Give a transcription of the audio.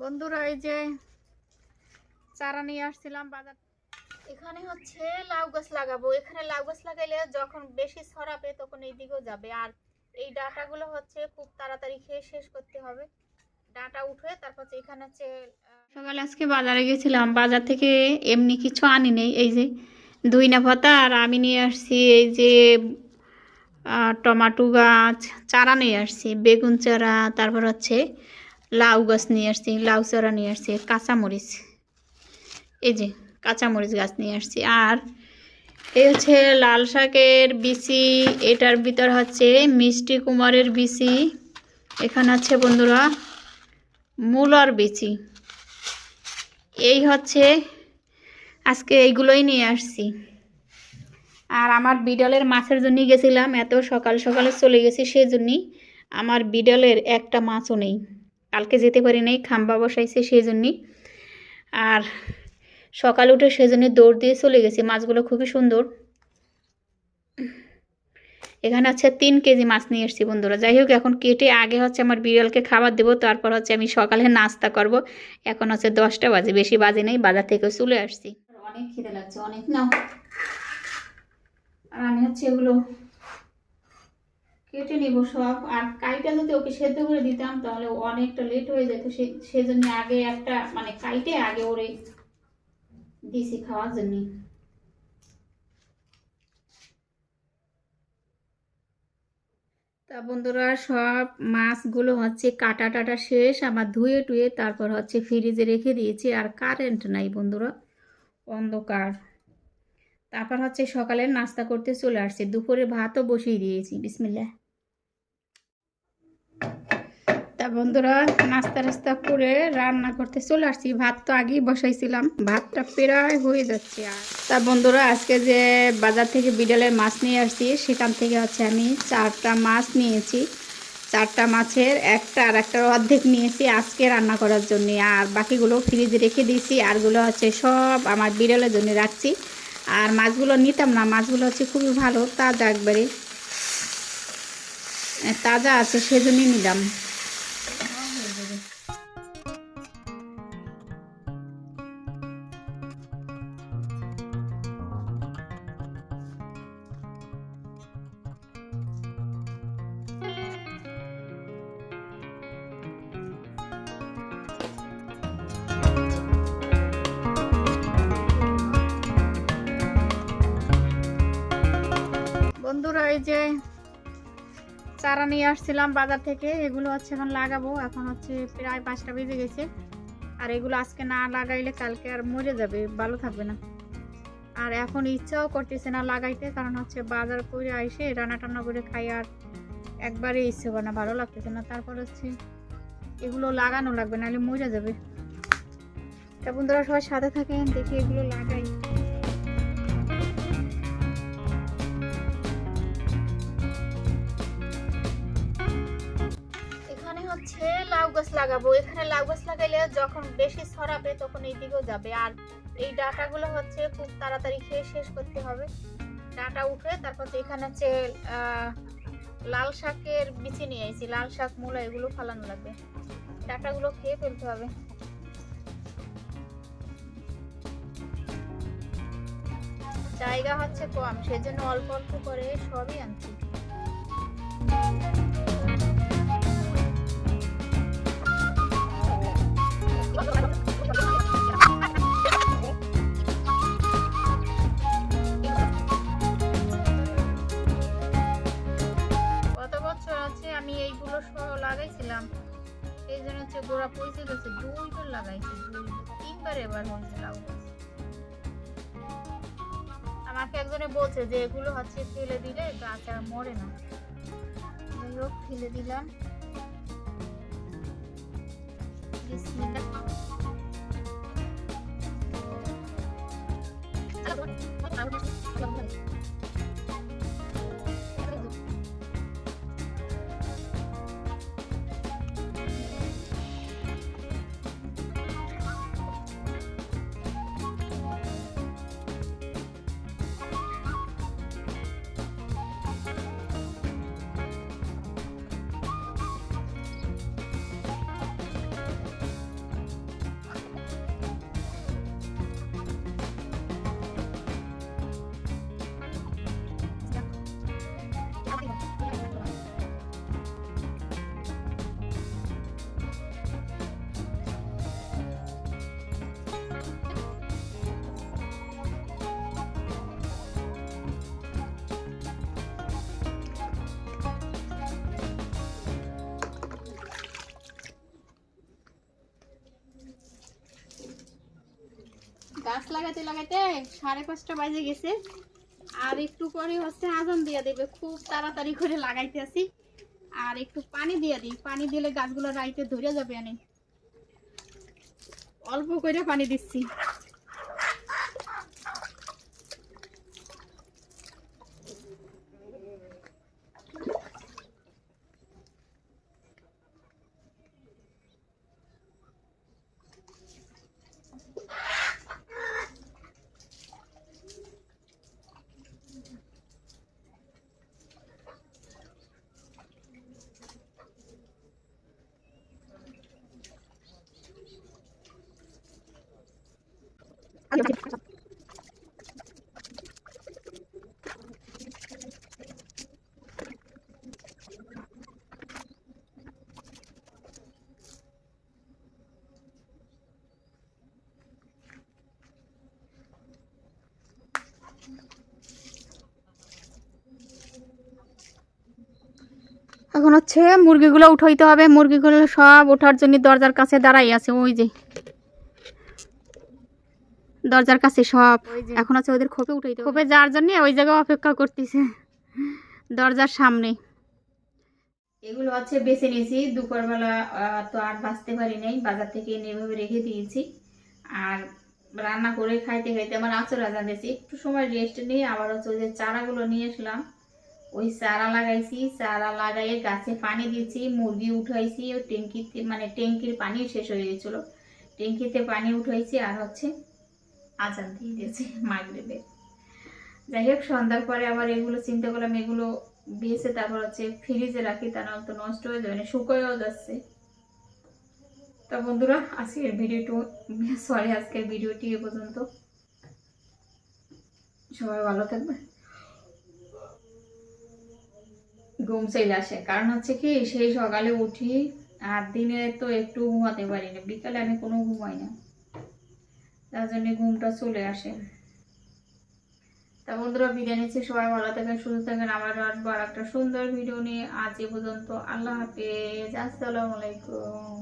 বন্ধুরা, এই যে চারা নিয়ে আসছিলাম বাজার। এখানে হচ্ছে লাউ গাছ লাগাবো। এখানে লাউ গাছ লাগাইলে যখন বেশি ছড়াবে তখন এই দিকেও যাবে। আর এই ডাঁটাগুলো হচ্ছে খুব তাড়াতাড়ি খেয়ে শেষ করতে হবে। ডাঁটা উঠে তারপর এখানে হচ্ছে সকালে আজকে বাজারে গেছিলাম। বাজার থেকে এমনি কিছু আনি নেই। এই যে দুই না পাতা আর আমি নিয়ে আসছি এই যে টমাটো গাছ, চারা নিয়ে আসছি। বেগুন চারা, তারপর হচ্ছে লাউ গাছ নিয়ে আসছি, লাউ চারা নিয়ে আসছি, কাঁচামরিচ। এই যে কাঁচামরিচ গাছ নিয়ে আসছি। আর এই হচ্ছে লাল শাকের বিচি, এটার ভিতর হচ্ছে মিষ্টি কুমারের বিচি, এখানে আছে বন্ধুরা মূলার বিচি। এই হচ্ছে আজকে এইগুলোই নিয়ে আসছি। আর আমার বিডলের মাছের জন্য গেছিলাম, এত সকাল সকালে চলে গেছি সেই জন্যই আমার বিডলের একটা মাছও নেই। কালকে যেতে পারি নাই, খাম্বা বসাইছে সেই জন্যই আর সকালে উঠে সেজন্য দৌড় দিয়ে চলে গেছি, মাছগুলো খুবই সুন্দর। এখানে হচ্ছে তিন কেজি মাছ নিয়ে এসেছি বন্ধুরা। যাই হোক, এখন কেটে আগে হচ্ছে আমার বিড়ালকে খাবার দেবো, তারপর হচ্ছে আমি সকালে নাস্তা করব। এখন হচ্ছে দশটা বাজে, বেশি বাজে নেই, বাজার থেকে চলে আসছি। অনেক খিদে লাগছে, অনেক নাও আর আমি হচ্ছে এগুলো কেটে নিব সব। আর কাইটা যদি ওকে সেদ্ধ করে দিতাম, তাহলে অনেকটা লেট হয়ে যেত। সেজন্য আগে একটা মানে কাইটে আগে ওরে দিছি খাওয়ার জন্য। তা বন্ধুরা, সব মাছগুলো হচ্ছে কাটা টাটা শেষ। আমার ধুয়ে টুয়ে তারপর হচ্ছে ফ্রিজে রেখে দিয়েছি। আর কারেন্ট নাই বন্ধুরা, অন্ধকার। তারপর হচ্ছে সকালে নাস্তা করতে চলে আসছে। দুপুরে ভাতও বসিয়ে দিয়েছি। বিসমিল্লা তা বন্ধুরা, নাস্তা রাস্তা করে রান্না করতে চলে আসছি। ভাত তো আগেই বসাইছিলাম। ভাতটা প্রায় হয়ে যাচ্ছে আর। তা বন্ধুরা, আজকে যে বাজার থেকে বিড়ালের মাছ নিয়ে আসছি, সেখান থেকে হচ্ছে আমি চারটা মাছ নিয়েছি। চারটা মাছের একটা আর একটা অর্ধেক নিয়েছি আজকে রান্না করার জন্য। আর বাকিগুলো ফ্রিজে রেখে দিয়েছি। আরগুলো হচ্ছে সব আমার বিড়ালের জন্য রাখছি। আর মাছগুলো নিতাম না মাছগুলো হচ্ছে খুবই ভালো তাজা একবারে। তাজা আছে সেজন্যই নিলাম। এই যে চারা নিয়ে আসছিলাম বাজার থেকে, এগুলো হচ্ছে এখন লাগাবো। এখন হচ্ছে প্রায় পাঁচটা বেজে গেছে। আর এগুলো আজকে না লাগাইলে কালকে আর মরে যাবে, ভালো থাকবে না। আর এখন ইচ্ছাও করতেছে না লাগাইতে, কারণ হচ্ছে বাজার করে আইসে রান্না টান্না করে খাই আর একবারে ইচ্ছে করে না, ভালো লাগতেছে না। তারপর হচ্ছে এগুলো লাগানো লাগবে, নাহলে মরে যাবে। তা বন্ধুরা সবাই সাথে থাকেন, দেখি এগুলো লাগাই। হচ্ছে লাউ গাছ লাগাবো। এখানে লাউ গাছ লাগাইলে যখন বেশি ছড়াবে তখন এই দিকেও যাবে। আর এই ডাঁটাগুলো হচ্ছে খুব তাড়াতাড়ি খেয়ে শেষ করতে হবে। ডাঁটা উঠে তারপর হচ্ছে এখানে হচ্ছে লাল শাকের বিচি নিয়ে আইছি। লাল শাক, মূলা এগুলো ফালানো লাগবে। ডাঁটাগুলো খেয়ে ফেলতে হবে। জায়গা হচ্ছে কম, সেজন্য অল্প অল্প করে সবই আনছি। লাউটা পয়সে গেছে দুই দুইবার লাগাইছে তিনবার এবার হয়েছে লাউ আমাকে একজনে বলছে যে এগুলো হচ্ছে ফেলে দিলে গাছ আর মরে না যাই হোক ফেলে দিলাম বিসমিল্লাহ গাছ লাগাতে লাগাতে সাড়ে পাঁচটা বাজে গেছে। আর একটু পরে হচ্ছে আজান দিয়ে দেবে, খুব তাড়াতাড়ি করে লাগাইতে আসি আর একটু পানি দিয়ে দিই, পানি দিলে গাছগুলো রাইতে ধরে যাবে আনি। অল্প করে পানি দিচ্ছি। এখন হচ্ছে মুরগিগুলো উঠাইতে হবে। মুরগিগুলো সব ওঠার জন্য দরজার কাছে দাঁড়াই আছে, ওই যে। দরজার কাছে সব। এখন হচ্ছে ওদের খোপে উঠাইতে খোপে যাওয়ার জন্য ওই জায়গায় অপেক্ষা করতেছে। দরজার সামনে। এগুলো হচ্ছে বেছে নিয়েছি। দুপুরবেলা তো আর বাঁচতে পারি নাই। বাজার থেকে এভাবে রেখে দিয়েছি। আর রান্না করে খাইতে খাইতে আমার আচর আজান দিয়েছি। একটু সময় রেস্ট নিয়ে আবার হচ্ছে ওই যে চারাগুলো নিয়ে আসলাম। ওই চারা লাগাইছি। চারা লাগাইয়ে গাছে পানি দিয়েছি। মুরগি উঠাইছি। ওই ট্যাঙ্কিতে মানে ট্যাঙ্কির পানি শেষ হয়ে গেছিল। ট্যাঙ্কিতে পানি উঠাইছি আর হচ্ছে আজান দিয়ে দিয়েছি মাগরিবের যাই হোক, সন্ধ্যার পরে আবার এগুলো চিন্তা করলাম, এগুলো দিয়েছে তারপর হচ্ছে ফ্রিজে রাখি তা নাহলে তো নষ্ট হয়ে যাবে না শুকোয়েও যাচ্ছে। তা বন্ধুরা, আজকের ভিডিওটি সরি আজকের ভিডিওটি এ পর্যন্ত। সবাই ভালো থাকবে। ঘুম চলে আসে, কারণ হচ্ছে কি, সেই সকালে উঠি, আর দিনে তো একটু ঘুমাতে পারি না, বিকালে আমি কোনো ঘুমাই না। তার জন্য ঘুমটা চলে আসে। তা বন্ধুরা, বিদায় নিচ্ছি। সবাই ভালো থাকেন, সুস্থ থাকেন। আবার আসব আর একটা সুন্দর ভিডিও নিয়ে আজ এ পর্যন্ত। আল্লাহ হাফেজ। আসসালামু আলাইকুম।